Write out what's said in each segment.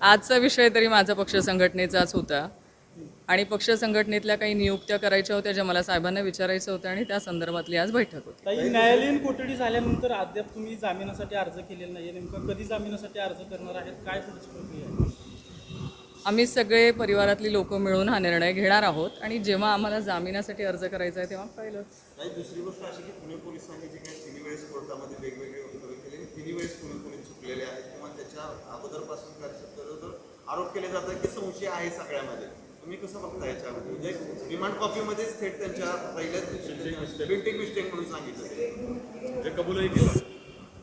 आजचा विषय तरी माझा पक्ष संघटनेचाच होता. आणि पक्ष संघटनेतल्या काही नियुक्त्या करायच्या होत्या ज्या मला साहेबांना विचारायचं होतं आणि त्या संदर्भातली आज बैठक होती. न्यायालयीन कोठडी झाल्यानंतर अद्याप तुम्ही जामिनासाठी अर्ज केलेला नाही नेमकं कधी जामिनासाठी अर्ज करणार आहेत? काय पुढची प्रक्रिया आम्ही सगळे परिवारातली लोक मिळून हा निर्णय घेणार आहोत आणि जेव्हा आम्हाला जामिनासाठी अर्ज करायचा आहे तेव्हा ताई दुसरी गोष्ट अशी की पुणे पोलिसांनी जे काही वेगवेगळे वक्तव्य केले आणि तिन्ही वेळेस पुणे पोलीस चुकलेले आहेत किंवा त्याच्या अगोदरपासून त्याच्याबरोबर आरोप केले जातात की संशय आहे सगळ्यामध्ये. तुम्ही कसं बघता याच्यामध्ये? म्हणजे रिमांड कॉपीमध्येच थेट त्यांच्या पहिल्याच प्रिंटिंग मिस्टेक म्हणून सांगितलं. जे कबूलही केलं.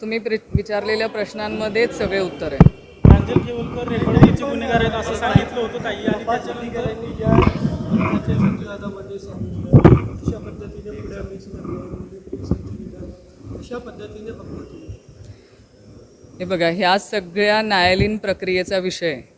तुम्ही प्रि- विचारलेल्या प्रश्नांमध्येच सगळे उत्तर आहे. प्रांजल केवलकर रेकॉर्डिंगचे गुन्हेगार आहेत असं सांगितलं होतं ताई. आणि त्याच्यानंतर ज्या संवादामध्ये सांगितलं अशा पद्धतीने पुढे मिक्स करणं म्हणजे अशा पद्धतीने हे बघा ह्या सगळ्या न्यायालयीन प्रक्रियेचा विषय आहे.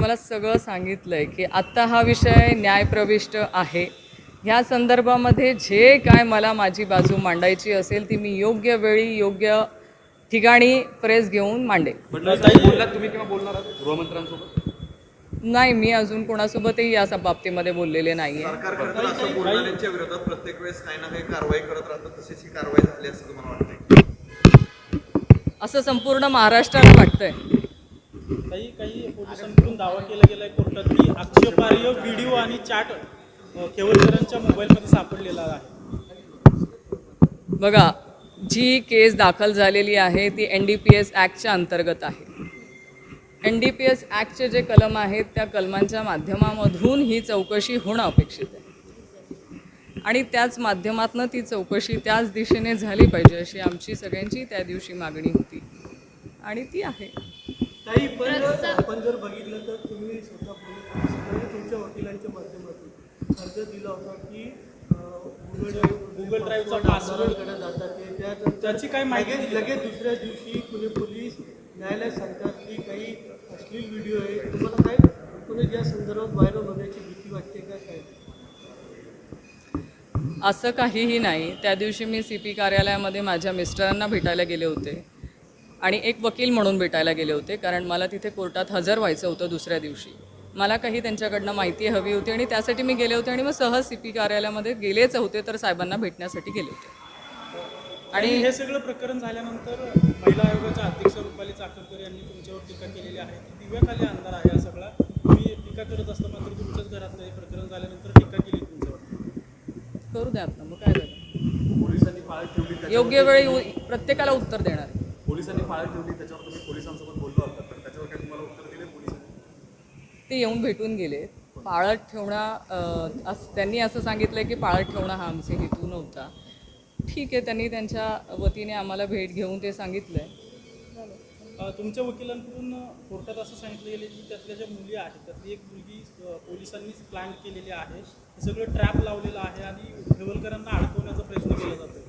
तुम्हाला सगळं सांगितलंय की आत्ता हा विषय न्यायप्रविष्ट आहे. ह्या संदर्भामध्ये जे काय मला माझी बाजू मांडायची असेल ती मी योग्य वेळी योग्य ठिकाणी प्रेस घेऊन मांडेन. बोललात तुम्ही किंवा बोलणार आहात गृहमंत्र्यांसोबत? नाही मी अजून कोणासोबतही या बाबतीमध्ये बोललेले नाही आहे सरकार खरं तर असं बोलणाऱ्यांच्या विरोधात प्रत्येक वेळेस काही ना काही कारवाई करत राहतं तशीच ही कारवाई झाली असं तुम्हाला वाटतंय? असं संपूर्ण महाराष्ट्राला वाटतंय. काही काही पोलिसांकडून दावा केला गेलाय कोर्टात की आक्षेपार्ह व्हिडिओ आणि चॅट अ, केवलकरांच्या मोबाईलमध्ये सापडलेला आहे. बघा जी केस दाखल झालेली आहे ती एन डी पी एस ॲक्टच्या अंतर्गत आहे. एन डी पी एस ॲक्टचे जे कलम आहेत त्या कलमांच्या माध्यमामधून ही चौकशी होणं अपेक्षित आहे. आणि त्याच माध्यमातनं ती चौकशी त्याच दिशेने झाली पाहिजे अशी आमची सगळ्यांची त्या दिवशी मागणी होती. आणि ती आहे. ताई पण आपण जर बघितलं तर तुम्ही स्वतः तुमच्या वकिलांच्या माध्यमातून अर्ज दिला होता की गुगल Google Drive चा password कडे जातात ते त्या त्याची काय माहिती लगेच लगेच दुसऱ्या दिवशी पुणे पोलीस न्यायालयात सांगतात की काही अश्लील व्हिडिओ आहे. तुम्हाला काय पुणे या संदर्भात व्हायरल होण्याची भीती वाटते का काय? असं काहीही नाही. त्या दिवशी मी सी पी कार्यालयामध्ये माझ्या मिस्टरांना भेटायला गेले होते. आणि एक वकील म्हणून भेटायला गेले होते कारण मला तिथे कोर्टात हजर व्हायचं होतं दुसऱ्या दिवशी. मला काही त्यांच्याकडनं माहिती हवी होती आणि त्यासाठी मी गेले होते आणि मग सहज सी पी कार्यालयामध्ये गेलेच होते तर साहेबांना भेटण्यासाठी गेले होते. आणि हे सगळं प्रकरण झाल्यानंतर महिला आयोगाच्या अध्यक्ष रुपाली चाकरकर यांनी तुमच्यावर टीका केलेली आहे. ती दिव्याखाली अंधार आहे हा सगळा. तुम्ही टीका करत असता मात्र तुमच्याच घरातलं हे प्रकरण झाल्यानंतर टीका केली तुमच्यावर. करू द्यात ना मग काय झालं? पोलिसांनी योग्य वेळी प्रत्येकाला उत्तर देणार आहे. पोलिसांनी पाळत ठेवली त्याच्यावर तुम्ही पोलिसांसोबत बोललो होता तर त्याच्यावर काही तुम्हाला उत्तर दिले पोलिसांनी? ते येऊन भेटून गेले. पाळत ठेवणं त्यांनी असं सांगितलं की पाळत ठेवणं हा आमचे हेतू नव्हता. ठीक आहे त्यांनी त्यांच्या वतीने आम्हाला भेट घेऊन ते सांगितलं आहे तुमच्या वकिलांकडून कोर्टात असं सांगितलं गेलं की त्यातल्या ज्या मुली आहेत त्यातली एक मुलगी पोलिसांनीच प्लॅन केलेली आहे. हे सगळं ट्रॅप लावलेलं आहे आणि खेवलकरांना अडकवण्याचा प्रयत्न केला जातो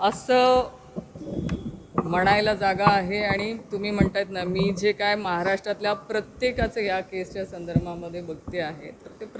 असं म्हणायला जागा आहे आणि तुम्ही म्हणतायत ना मी जे काय महाराष्ट्रातल्या प्रत्येकाचं या केसच्या संदर्भामध्ये बघते आहे तर ते प्र